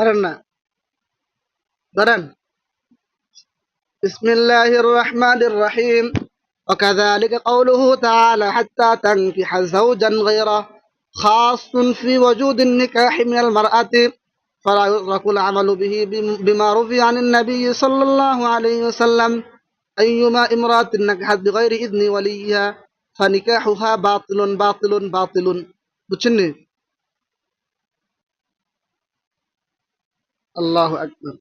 পারেন না ধরেন بسم الله الرحمن الرحيم وكذلك قوله تعالى حتى تنكح زوجا غيره خاص في وجود النكاح من المرأة فلا يترك العمل به بما رفي عن النبي صلى الله عليه وسلم أيما امرأة نكحت بغير إذن وليها فنكاحها باطل باطل باطل বুঝছেন الله أكبر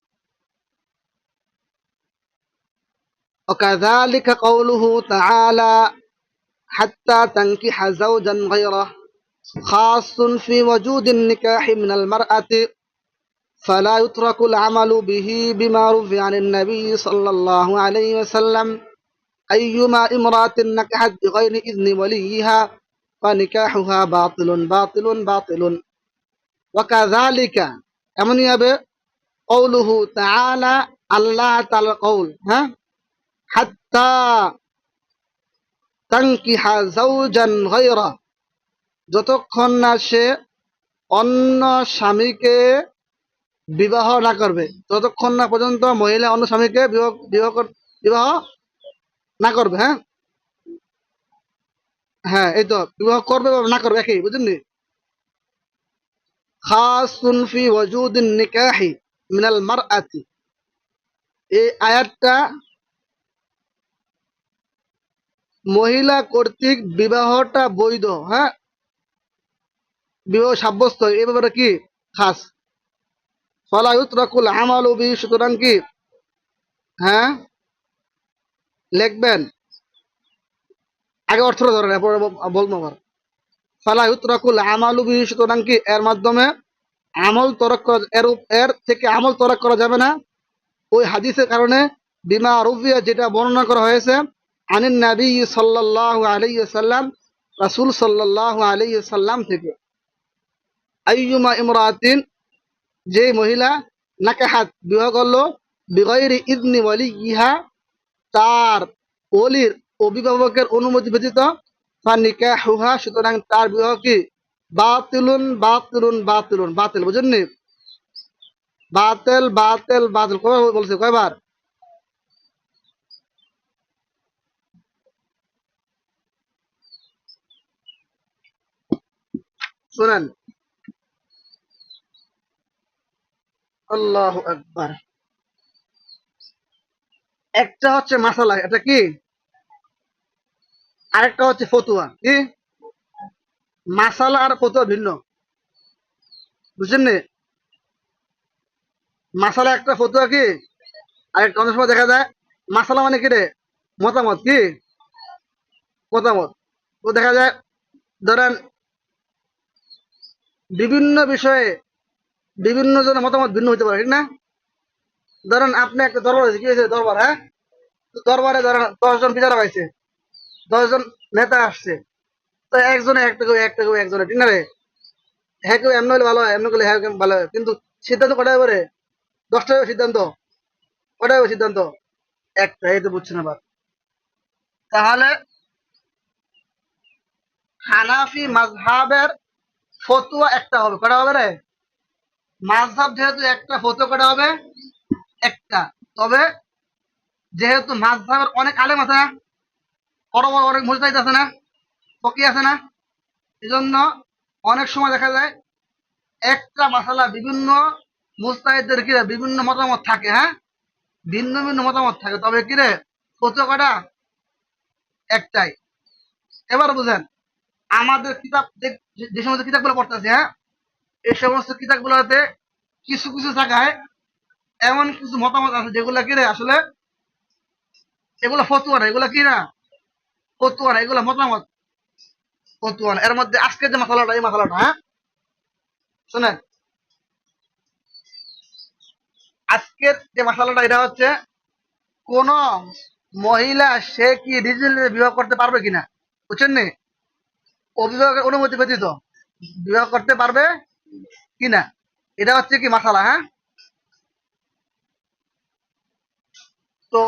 وكذلك قوله تعالى حتى تنكح زوجا غيره خاص في وجود النكاح من المرأة فلا يترك العمل به بما رفع عن النبي صلى الله عليه وسلم أيما امرأة نكحت بغير إذن وليها فنكاحها باطل باطل باطل وكذلك এমন হবে কৌলুহু তাআলা আল্লাহ কৌল হ্যাঁ হাত্তা যতক্ষণ না সে অন্য স্বামীকে বিবাহ না করবে, ততক্ষণ না পর্যন্ত মহিলা অন্য স্বামীকে বিবাহ বিবাহ বিবাহ না করবে হ্যাঁ? হ্যাঁ এই তো, বিবাহ করবে না করবে, একই বুঝলেন খাসুন ওজুদ্দিন ওয়াজুদিন নিকাহি মিনাল মারআতি। এই আয়াতটা মহিলা কর্তৃক বিবাহটা বৈধ হ্যাঁ? বিবাহ সাব্যস্ত, এই ব্যাপারে কি খাস? ফলা ইউতরাকুল আমালু বি সুতরাং কি? হ্যাঁ? লিখবেন। আগে অর্থটা ধরেন বলব আবার। ফালা ইউতরাকুল আমালু বি সুতরাং কি? এর মাধ্যমে আমল তরক এর এর থেকে আমল তরক করা যাবে না। ওই হাদিসের কারণে বিমা রুফিয়া যেটা বর্ণনা করা হয়েছে, আনিন নবী সাল্লাল্লাহু আলাইহি সাল্লাম রাসূল সাল্লাল্লাহু আলাইহি সাল্লাম থেকে। আইয়ুমা ইমরাতিন, যে মহিলা নাকাহাত বিবাহ করল বিগৈরি ইদনি ওয়ালি ইহা তার ওলির অভিভাবকের অনুমতি ব্যতীত ফানিকা হুহা সুতরাং তার বিবাহ কি বাতিলুন বাতিলুন বাতিলুন, বাতিল বুঝেন নি বাতেল বাতেল, বাতিল কয়বার বলছে, কয়বার? শুনেন। আল্লাহ আকবার। একটা হচ্ছে মাসালা, এটা কি? আরেকটা হচ্ছে ফতুয়া, কি? মাসালা আর ফতুয়া ভিন্ন? বুঝছেন মাসালা একটা ফতুয়া কি? আর একটা অনেক সময় দেখা যায়, মাসালা মানে কি রে? মতামত কি? মতামত। তো দেখা যায়, ধরেন বিভিন্ন বিষয়ে বিভিন্ন জনের মতামত ভিন্ন হতে পারে, ঠিক না? ধরেন আপনি একটা দরবার হয়েছে কি হয়েছে দরবার হ্যাঁ? দরবারে ধরেন দশজন বিচারক আছে দশজন নেতা আসছে তো একজনে একটা কেউ একটা কেউ একজনে, ঠিক না রে? হ্যাঁ কেউ এমন হলে ভালো হয়, এমন করলে হ্যাঁ ভালো হয়। কিন্তু সিদ্ধান্ত কটাই করে দশটা সিদ্ধান্ত। কটাই হবে সিদ্ধান্ত? একটা, এই তো আবার। তাহলে হানাফি মাজহাবের ফতুয়া একটা হবে। কটা হবে রে? মাঝহাব যেহেতু একটা, ফতুয়া কটা হবে? একটা। তবে যেহেতু মাঝহাবের অনেক আলেম আছে না বড় বড় অনেক মুজতাহিদ আছে না ফকি আছে না? এজন্য অনেক সময় দেখা যায়, একটা মাসালা বিভিন্ন মুস্তাহিদের কিরে বিভিন্ন মতামত থাকে হ্যাঁ? ভিন্ন ভিন্ন মতামত থাকে। তবে কিরে ফতুয়া একটাই। এবার বুঝেন, আমাদের কিতাব যে- সমস্ত কিতাবগুলো পড়তেছে হ্যাঁ? এই সমস্ত কিতাবগুলোতে কিছু কিছু জায়গায় এমন কিছু মতামত আছে যেগুলা কি রে, আসলে এগুলো ফতুয়া না, এগুলো কি না? ফতুয়া না, এগুলো মতামত। এর মধ্যে আজকে যে এই হ্যাঁ? শুনেন। আজকের যে এটা হচ্ছে কোন মহিলা সে কি ডিজিটাল বিবাহ করতে পারবে কিনা? বুঝছেন নি? অভিভাবকের অনুমতি ব্যতীত বিবাহ করতে পারবে কিনা? এটা হচ্ছে কি মাসালা হ্যাঁ? তো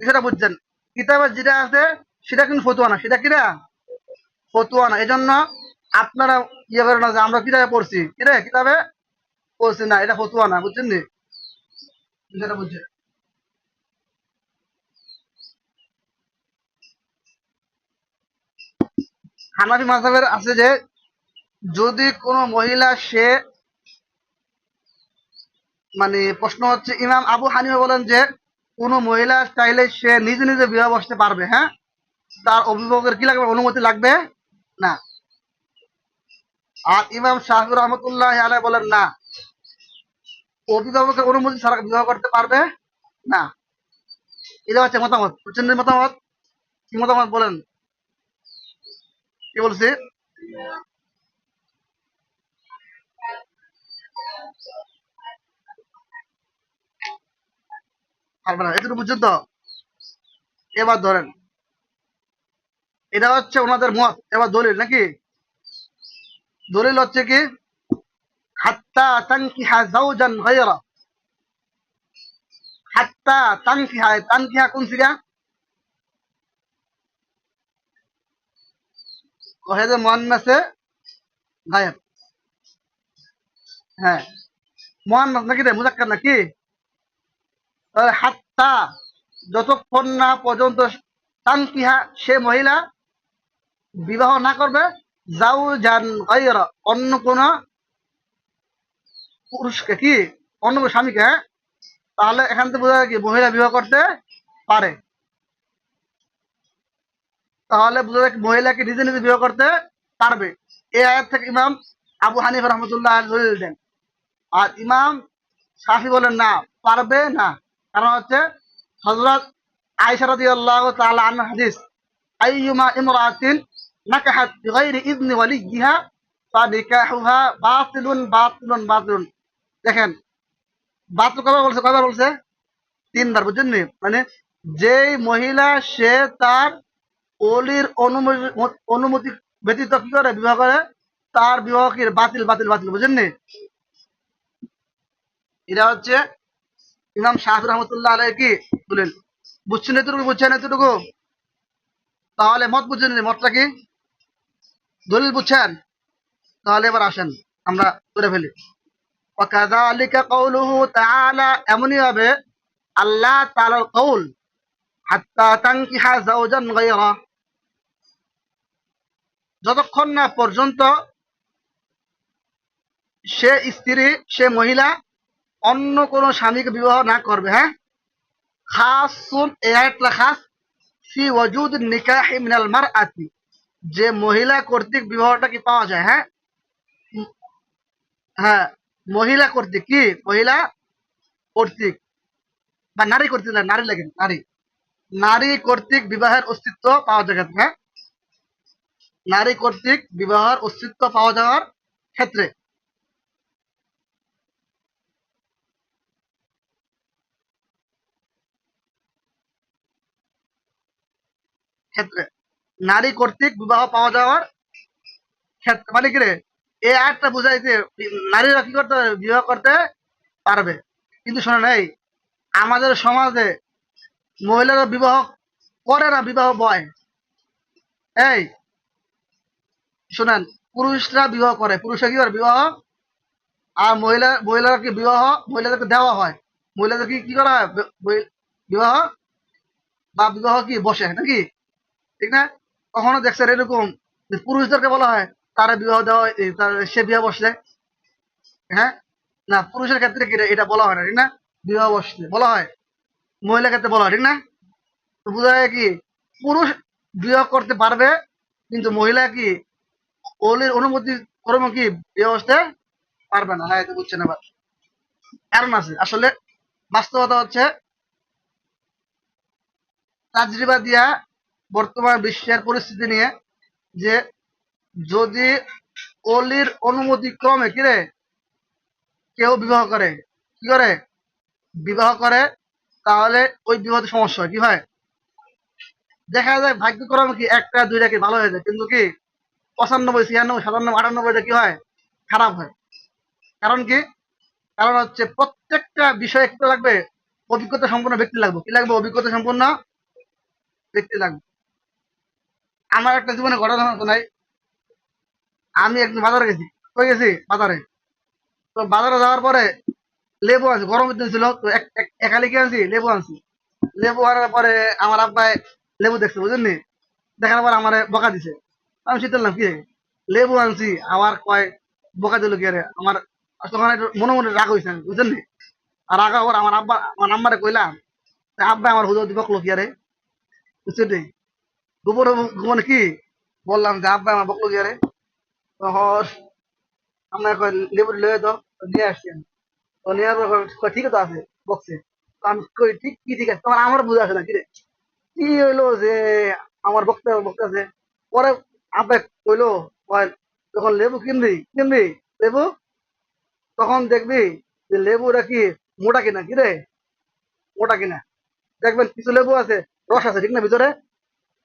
বিষয়টা বুঝছেন। কিতাবের যেটা আছে সেটা কিন্তু ফতুয়া না, সেটা কিরা? ফতুয়া না, এজন্য আপনারা ইয়ে করেন না যে আমরা কিতাবে পড়ছি। কিরে, কিতাবে পড়ছি না, এটা ফতুয়া না, বুঝছেন নি? যেটা বুঝছে? হানাফি মাযহাবের আছে যে, যদি কোনো মহিলা সে মানে প্রশ্ন হচ্ছে, ইমাম আবু হানিফা বলেন যে, কোনো মহিলা চাইলে সে নিজে নিজে বিবাহ বসতে পারবে হ্যাঁ? তার অভিভাবকের কি লাগবে? অনুমতি লাগবে? না। আর ইমাম শাহুর রহমতুল্লাহ আলাই বলেন না। অভিভাবকের অনুমতি ছাড়া বিবাহ করতে পারবে? না। এটা হচ্ছে মতামত। প্রচন্ডের মতামত? কি মতামত বলেন? কি বলছি? পারবে না। এতটুকু বুঝছেন তো এবার ধরেন। এটা হচ্ছে ওনাদের মত, এবার দলিল নাকি? দলিল হচ্ছে কি? হাত্তা তানকিহা জাওজান গায়রা। হাত্তা তানকিহা কোন মুয়ান্নাসে গায়ব। হ্যাঁ মুয়ান্নাস নাকি রে, মুজাক্কার নাকি? হাত্তা যতক্ষণ না পর্যন্ত তানকিহা সে মহিলা বিবাহ না করবে, যাও যান অন্য কোন পুরুষকে কি, অন্য কোনো স্বামীকে হ্যাঁ? তাহলে এখান থেকে বোঝা যায় কি, মহিলা বিবাহ করতে পারে। তাহলে বোঝা যায় মহিলাকে নিজে নিজে বিবাহ করতে পারবে। এই আয়াত থেকে ইমাম আবু হানিফা রহমতুল্লাহ দলিল দেন। আর ইমাম শাফি বলেন, না, পারবে না। কারণ হচ্ছে হজরত আয়সা রাদিয়াল্লাহু তাআলা আনহা হাদিস, আইয়ুমা ইমরাতিন নাকাহাত বিগাইরি ইذনি ওয়ালিয়িহা ফানিকাহুহা বাতিলুন বাতিলুন বাতিলুন দেখেন, বাতিল কয়বার বলছে কয়বার বলছে? তিনবার, বুঝছেন নি? মানে যেই মহিলা, সে তার অলির অনুমতি অনুমতি ব্যতীত কি করে? বিবাহ করে? তার বিবাহ কি? বাতিল বাতিল বাতিল বুঝেন এটা হচ্ছে ইমাম শাহির রহমতুল্লাহ আলাই কি বলেন? বুঝছেন এতটুকু বুঝছেন এতটুকু? তাহলে মত বুঝছেন? মতটা কি? দলিল বুঝছেন তাহলে এবার আসেন আমরা করে ফেলি وكذلك قوله تعالى এমনই হবে আল্লাহ তাআলার কৌল হাত্তা তানকিহা যাওজান গায়রা যতক্ষণ না পর্যন্ত সে স্ত্রী সে মহিলা অন্য কোন স্বামীকে বিবাহ না করবে হ্যাঁ খাসুন এই আয়াতটা খাস ফি ওয়াজুদ নিকাহ মিনাল মারআতি যে মহিলা কর্তৃক বিবাহটা কি পাওয়া যায় হ্যাঁ? উম, হ্যাঁ মহিলা কর্তৃক কি? মহিলা কর্তৃক বা নারী কর্তৃক না, নারী লাগে নারী। নারী কর্তৃক বিবাহের অস্তিত্ব পাওয়া যায় হ্যাঁ? নারী কর্তৃক বিবাহের অস্তিত্ব পাওয়া যাওয়ার ক্ষেত্রে। ক্ষেত্রে। নারী কর্তৃক বিবাহ পাওয়া যাওয়ার ক্ষেত্রে মানে কি রে? এই আয়াতটা বুঝাইছে, নারীরা কি করতে পারবে বিবাহ করতে পারবে। কিন্তু শোনেন, এই আমাদের সমাজে মহিলারা বিবাহ করে না, বিবাহ বয়। এই, শোনেন, পুরুষরা বিবাহ করে। পুরুষরা কি করে? বিবাহ, আর মহিলা মহিলাকে বিবাহ, মহিলাদেরকে দেওয়া হয়। মহিলাদের কি কি করা হয়? বিবাহ বা বিবাহ কি? বসে, নাকি? ঠিক না? কখনো দেখছেন এরকম পুরুষদেরকে বলা হয় তারা বিবাহ দেওয়া সে বিবাহ বসলে। হ্যাঁ? না, পুরুষের ক্ষেত্রে কি এটা বলা হয় না, ঠিক না? বিবাহ বসলে, বলা হয়। মহিলার ক্ষেত্রে বলা হয়, ঠিক না? তো বোঝা যায় কি, পুরুষ বিবাহ করতে পারবে, কিন্তু মহিলা কি অলির অনুমতি ক্রমে কি বিবাহ বসতে পারবে না? হ্যাঁ এটা বুঝছেন এবার কারণ আছে। আসলে বাস্তবতা হচ্ছে, তাজরিবা দিয়া বর্তমান বিশ্বের পরিস্থিতি নিয়ে যে যদি অলির অনুমতি ক্রমে কিরে কেউ বিবাহ করে। কি করে? বিবাহ করে, তাহলে ওই বিবাহতে সমস্যা কি হয়? দেখা যায় ভাগ্যক্রমে কি একটা, দুইটা কি ভালো হয়ে যায়। কিন্তু কি পঁচানব্বই, ছিয়ানব্বই, সাতানব্বই আটানব্বইটা কি হয়? খারাপ হয়। কারণ কি? কারণ হচ্ছে প্রত্যেকটা বিষয়ে কি লাগবে? অভিজ্ঞতা সম্পন্ন ব্যক্তি লাগবে। কি লাগবে? অভিজ্ঞতা সম্পন্ন ব্যক্তি লাগবে। আমার একটা জীবনে ঘটনা শোনাই আমি একদিন বাজারে গেছি। কই গেছি? বাজারে। তো বাজারে যাওয়ার পরে লেবু আনছি গরমের দিন ছিল, তো এক- এক- একালি কি আনছি? লেবু আনছি। লেবু আনার পরে আমার আব্বাই লেবু দেখছে বুঝলেন নি? দেখার পর আমার বকা দিছে। আমি শীতল নাম কি? লেবু আনছি, আবার কয়, বকা দিল কি আমার তখন একটু মনে মনে রাগ হয়েছে বুঝলেন নি? আর রাগ হওয়ার আমার আব্বা আমার নাম্বারে কইলাম আব্বা আমার হুজুর দিবক লোক রে বুঝছেন নি? গোবর গোবর কি? বললাম যে, আব্বা, আমার বকলো তখন আমরা লেবু লয়ে তো নিয়ে আসছি। তো ঠিক তো আছে, বকছে। তো আমি কই, ঠিক, কি ঠিক আছে? তখন আমার বুঝে আসে না, কি রে? কি হইল যে আমার বক্তা বক্তা আছে পরে আব্বা কইলো তখন লেবু কিনবি কিনবি লেবু, তখন দেখবি যে লেবুটা কি মোটা কিনা, কি রে? মোটা কিনা। দেখবেন কিছু লেবু আছে, রস আছে, ঠিক না ভিতরে?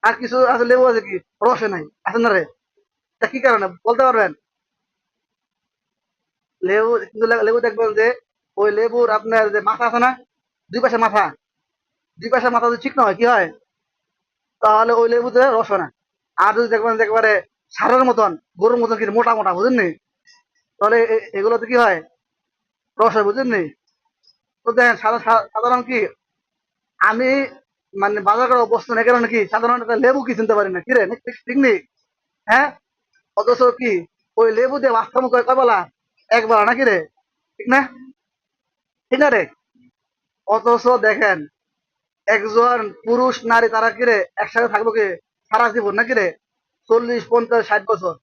আর কিছু আছে লেবু আছে কি? রসে নাই। আছে না রে? তা কি কারণে? বলতে পারবেন? লেবু, কিন্তু লেবু দেখবেন যে, ওই লেবুর আপনার যে মাথা আছে না, দুই পাশে মাথা। দুই পাশে মাথা যদি ঠিক না হয়, কি হয়? তাহলে ওই লেবুতে রস না। আর যদি দেখবেন যে একেবারে সারের মতন, গরুর মতন কিন্তু মোটা মোটা বুঝেন নি তাহলে এগুলোতে কি হয়? রস হয় বুঝেন নি তো দেখেন সাধারণ কি? আমি মানে বাজার করা অবস্থা নেই। কারণ কি, সাধারণত লেবু কি চিনতে পারি না? কি রে ঠিক হ্যাঁ? অথচ কি, ওই লেবু দিয়ে বাস্তব কয় কয় বলা একবার নাকি রে? ঠিক না? ঠিক না রে? অথচ দেখেন, একজন পুরুষ, নারী, তারা কিরে একসাথে থাকব কি সারা জীবন নাকি রে? চল্লিশ, পঞ্চাশ, ষাট বছর।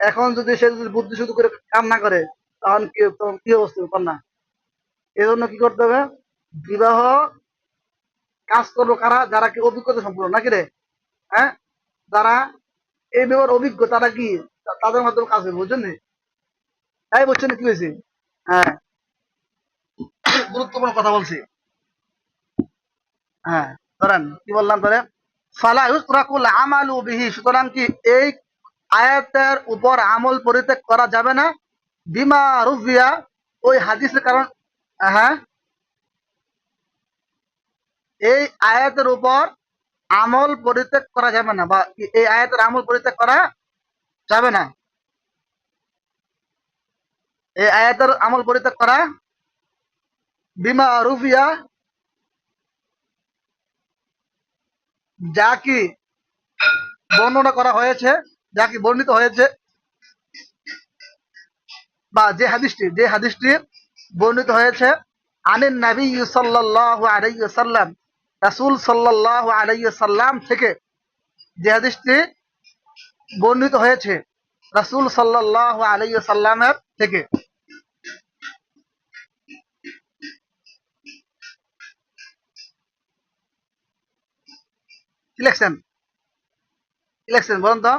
এখন যদি সে যদি বুদ্ধি শুধু করে কাম না করে তখন কি তখন কি অবস্থা? না। এই জন্য কি করতে হবে? বিবাহ কাজ করব কারা? যারা কি অভিজ্ঞতা সম্পূর্ণ নাকি রে? হ্যাঁ? যারা এই ব্যাপার অভিজ্ঞ, তারা কি তাদের মাধ্যমে কাজ হবে, বুঝছেন? তাই বুঝছেন কি হয়েছে? হ্যাঁ। গুরুত্বপূর্ণ কথা বলছি। হ্যাঁ ধরেন, কি বললাম ধরে? ফালা ইউসরাকুল আমালু বিহি, সুতরাং কি এই আয়াতের উপর আমল পরিত্যাগ করা যাবে না? বিমা রুফিয়া, ওই হাদিসের কারণ হ্যাঁ? এই আয়াতের উপর আমল পরিত্যাগ করা যাবে না, বা এই আয়াতের আমল পরিত্যাগ করা যাবে না। এই আয়াতের আমল পরিত্যাগ করা বিমা রুফিয়া, যা কি বর্ণনা করা হয়েছে, যা কি বর্ণিত হয়েছে, বা যে হাদিসটি যে হাদিসটি বর্ণিত হয়েছে, আনিন নবী সাল্লাল্লাহু আলাইহি সাল্লাম রাসূল সাল্লাহ আলাইসাল্লাম থেকে যে হাদিসটি বর্ণিত হয়েছে, রাসুল সাল্লাহ আলাইসাল্লামের থেকে। ইলেকশন ইলেকশন বলুন তো?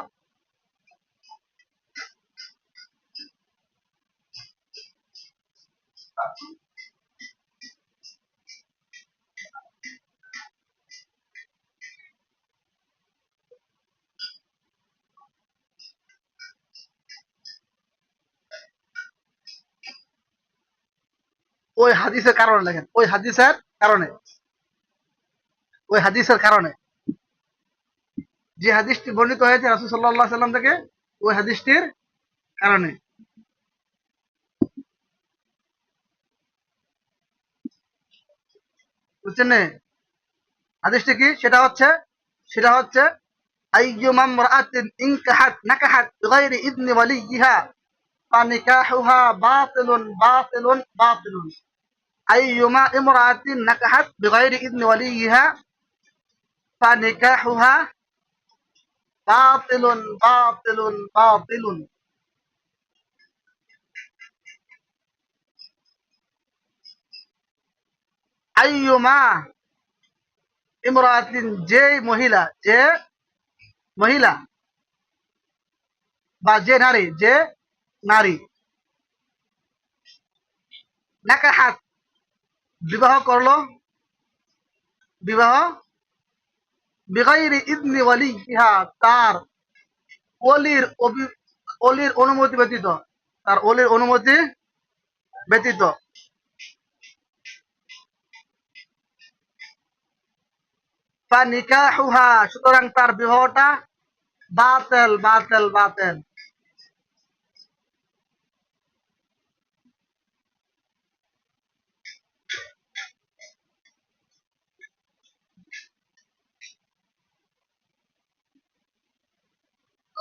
ওই হাদিসের কারণে লেখেন ওই হাদিসের কারণে। ওই হাদিসের কারণে। যে হাদিসটি বর্ণিত হয়েছে রাসূল আলাইহি সাল্লাম থেকে, ওই হাদিসটির কারণে। বুঝছেন? হাদিসটি কি? সেটা হচ্ছে সেটা হচ্ছে আইয়ুমা ইমরাআতিন ইনকাহাত নাকাহাত বিগাইরি ইذনি ওয়ালিয়িহা, ফানিকাহুহা বাতিলুন বাতিলুন বাতিলুন। আইয়ুমা ইমরাআতিন নাকাহাত বিগাইরি ইذনি ওয়ালিয়িহা ফানিকাহুহা বাতিলুন বাতিলুন বাতিলুন আইয়ুমা ইমরাতিন যে মহিলা যে মহিলা বা যে নারী যে নারী নাকাহাত বিবাহ করল? বিবাহ? বিগাইরি ইদনি ওয়ালি ইহা তার ওলির ওলির অনুমতি ব্যতীত। তার ওলির অনুমতি ব্যতীত। সুতরাং তার বিবাহটা বাতেল বাতেল বাতেল।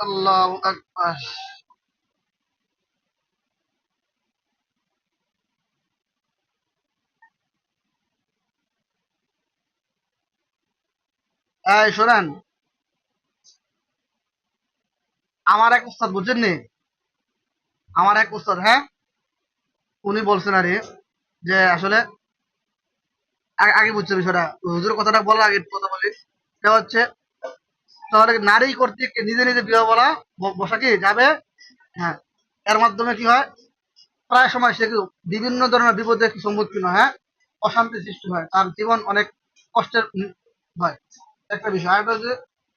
আল্লাহু আকবার। এই, শোনেন। আমার এক উস্তাদ, বুঝছেন নি? আমার এক উস্তাদ হ্যাঁ? উনি বলছেন আরে যে, আসলে আগে বুঝছে বিষয়টা। হুজুর কথাটা বলার আগে কথা বলি। সেটা হচ্ছে তাহলে নারী কর্তৃক নিজে নিজে বিবাহ বলা বসা কি? যাবে? হ্যাঁ। এর মাধ্যমে কি হয়? প্রায় সময় সে বিভিন্ন ধরনের বিপদের সম্মুখীন হয় হ্যাঁ? অশান্তি সৃষ্টি হয়। তার জীবন অনেক কষ্টের হয়। একটা বিষয়। আরেকটা হচ্ছে,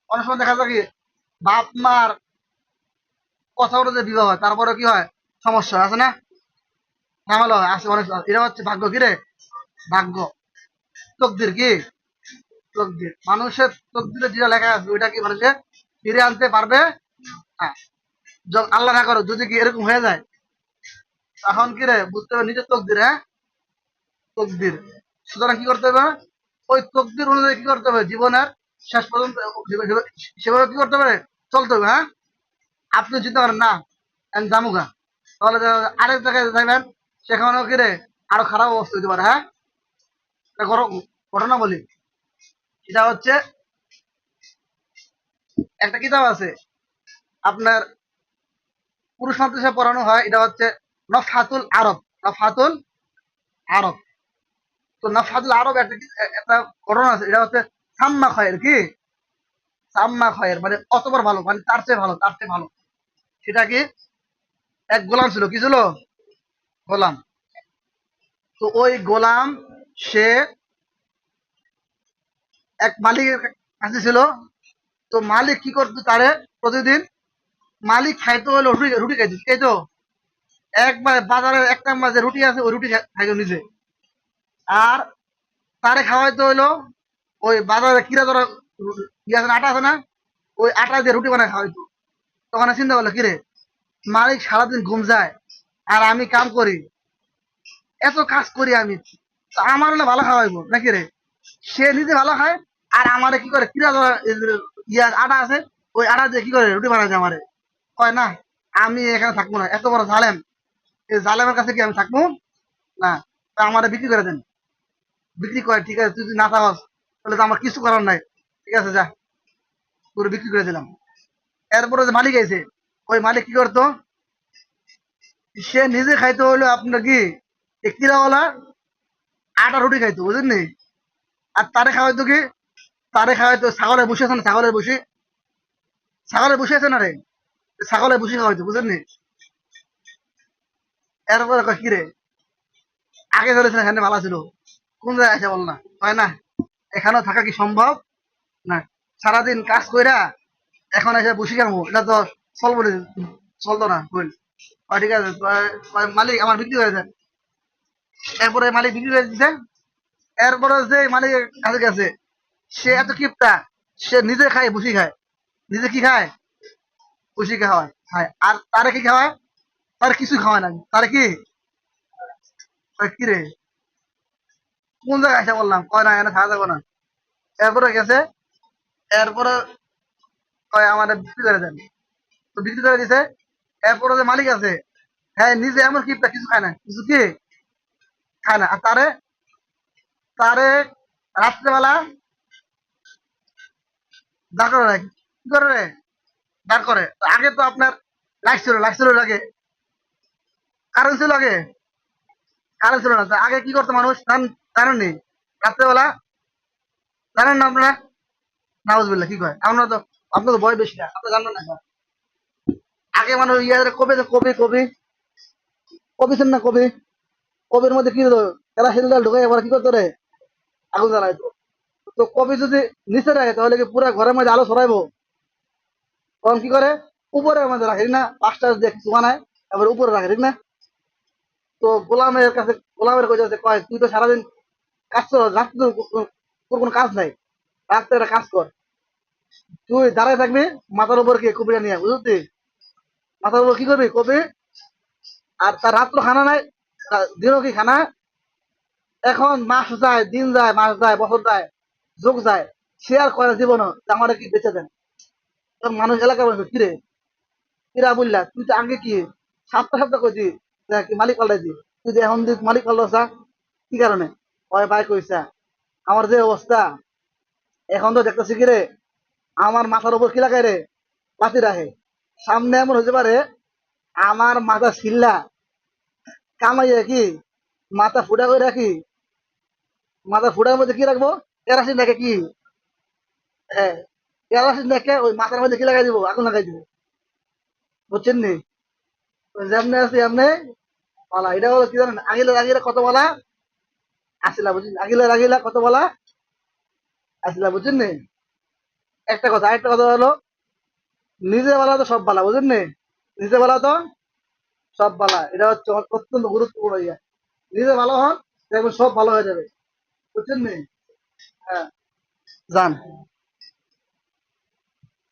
অনেক সময় দেখা যায় কি, বাপ মার কথা অনুযায়ী বিবাহ হয় তারপরে কি হয়? সমস্যা আছে না? ঝামেলা হয়। আছে অনেক এটা হচ্ছে ভাগ্য কি রে? ভাগ্য। তকদির কি? তকদির। মানুষের তকদিরে যেটা লেখা আছে, ওইটা কি মানুষে ফিরে আনতে পারবে? হ্যাঁ। আল্লাহ না করো যদি কি এরকম হয়ে যায়, তখন কি রে, বুঝতে হবে নিজের তকদির হ্যাঁ? তকদির। সুতরাং কি করতে হবে? ওই তকদির অনুযায়ী কি করতে হবে? জীবনের শেষ পর্যন্ত, সেভাবে কি করতে হবে চলতে হবে হ্যাঁ? আপনি চিন্তা করেন, না, আমি জামুগা তাহলে আরেক জায়গায় যাবেন সেখানেও কি রে, আরও খারাপ অবস্থা হতে পারে হ্যাঁ? ঘটনা বলি। এটা হচ্ছে একটা কিতাব আছে। আপনার পুরুষ মাদ্রাসা পড়ানো হয়, এটা হচ্ছে নফাতুল আরব নফাতুল আরব। তো নফাতুল আরব একটা একটা ঘটনা আছে, এটা হচ্ছে সাম্মা খয়ের কি? সাম্মা খয়ের মানে অতবার ভালো মানে তার চেয়ে ভালো, তার চেয়ে ভালো। সেটা কি? এক গোলাম ছিল, কি ছিল? গোলাম। তো ওই গোলাম, সে এক মালিকের কাছে ছিল। তো মালিক কি করতো তারে প্রতিদিন? মালিক খাইতো হলো রুটি রুটি খাইতো এই তো একবার বাজারে একটা মাঝে রুটি আছে, ওই রুটি খাইতো নিজে। আর তারে খাওয়াইতে হইল ওই বাজারে কিরা ধরা আছে আটা আছে না, ওই আটা দিয়ে রুটি বানায় খাওয়াইতো। তখন চিন্তা করল, কিরে, মালিক সারাদিন ঘুম যায় আর আমি কাম করি, এত কাজ করি আমি, তো আমার হলে ভালো খাওয়াইবো, নাকি রে? সে নিজে ভালো খায় আর আমারে কি করে? কিরা ধরা ইয়া আটা আছে, ওই আটা দিয়ে কি করে রুটি দেয় আমারে? কয় না, আমি এখানে থাকব না, এত বড় জালেম। এই জালেমের কাছে কি আমি থাকব? না। তা আমারে বিক্রি করে দেন। বিক্রি করে ঠিক আছে, তুই যদি না থাকস তাহলে তো আমার কিছু করার নাই। ঠিক আছে, যা। পুরো বিক্রি করে দিলাম। এরপরে যে মালিক আছে ওই মালিক কি করতো? সে নিজে খাইতে হইল আপনার কি কিরাওয়ালা আটা রুটি খাইতো বুঝলেন নি আর তারে খাওয়াইতো কি তারে খাওয়াইতো ছাগলের বসে আছে না ছাগলের বসে ছাগলের বসে আছে না রে? ছাগলের বসে খাওয়াইতো বুঝলেন নি এরপরে কি রে? আগে ধরেছেন এখানে ভালো ছিল। কোন জায়গায় আছে বল না? হয় না, এখানেও থাকা কি সম্ভব? না, সারাদিন কাজ কইরা এখন এসে বসে কেমন এটা তো চলবো চলতো না, বল। ঠিক আছে মালিক আমার বিক্রি করে দেন। এরপরে মালিক বিক্রি হয়ে দিচ্ছে এরপরে যে মালিকের কাছে গেছে সে এত কিপটা, সে নিজে খায় বসি খায়। নিজে কি খায়? বসি খাওয়ায় খায়। আর তারে কি খাওয়ায় তার কিছু খাওয়ায় না। তারে কি? কি রে কোন জায়গায় এসে বললাম, কয় না খাওয়া যাব না। এরপরে গেছে, এরপরে কয় আমার বিক্রি করে দেন। তো বিক্রি করে দিছে, এরপরে যে মালিক আছে হ্যাঁ নিজে এমন কিপটা, কিছু খায় না। কিছু কি? খায় না। আর তারে তারে রাত্রেবেলা দাঁড় করে কি করে রে? দাঁড় করে। আগে তো আপনার ছিল ছিল আগে। ছিল আগে। ছিল না। আগে কি করতো মানুষ? জান- জানেন নি রাত্রেবেলা জানেন না আপনারা? নাউজবিল্লা কি কয়? আপনারা তো আপনার তো বয় বেশি না। আপনি জানেন না আগে মানুষ ইয়ে কবি কবি কবি। কবি ছিল না কবি? কবির মধ্যে কি এরা হিলদাল ঢুকে এবার কি করতো রে? আগুন জ্বালাইতো। তো কবি যদি নিচে রাখে, তাহলে কি পুরো ঘরের মধ্যে আলো ছড়াইবো? তখন কি করে? উপরের মধ্যে রাখে না? পাঁচটা দিয়ে কিছু বানায় এবার উপরে রাখে, ঠিক না? তো গোলামের কাছে গোলামের কাছে কয়, তুই তো সারাদিন কাজ কর, রাত্রে তোর কোনো কাজ নাই। রাত্রে একটা কাজ কর। তুই দাঁড়ায় থাকবি, মাথার উপর কি কবিটা নিয়ে, বুঝলি মাথার উপর কি করবি কবি আর তার রাত্র খানা নাই দিনও কি খানা? এখন মাস যায়, দিন যায়, মাস যায়, বছর যায়। যুগ যায় আর করে জীবন আমার কি বেঁচে দেন? তখন মানুষ এলাকা বলবে কিরে? কিরা বললা, তুই তো আগে কি সাতটা সপ্তাহ কইছি কি মালিক পাল্টাইছি? তুই যে এখন যে মালিক পাল্টাছা কি কারণে? ওই ভাই কইছা আমার যে অবস্থা, এখন তো দেখতেছি কি রে আমার মাথার উপর কি লাগাই রে? লাঠি রাখে। সামনে এমন হতে পারে, আমার মাথা ছিল্লা, কামাইয়া কি মাথা ফুটা করে রাখি মাথা ফুটার মধ্যে কি রাখব? কেরাসিন দেখে কি? হ্যাঁ কেরাসিন দেখে ওই মাথার মধ্যে কি লাগাই দিব? আগুন লাগাই দিব। বুঝছেন নি? যেমনে আছে এমনি বলা। এটা হলো কি জানেন? আগিলে আগিলে কত বলা? আসিলা, বুঝছেন? আগিলে আগিলা কত বলা? আসিলা, বুঝছেন নি? একটা কথা, আরেকটা কথা হলো, নিজে বলা তো সব বালা বুঝেন নি? নিজে বলা তো সব বালা। এটা হচ্ছে অত্যন্ত গুরুত্বপূর্ণ ইয়া। নিজে ভালো হন সব ভালো হয়ে যাবে। বুঝছেন নি? যান।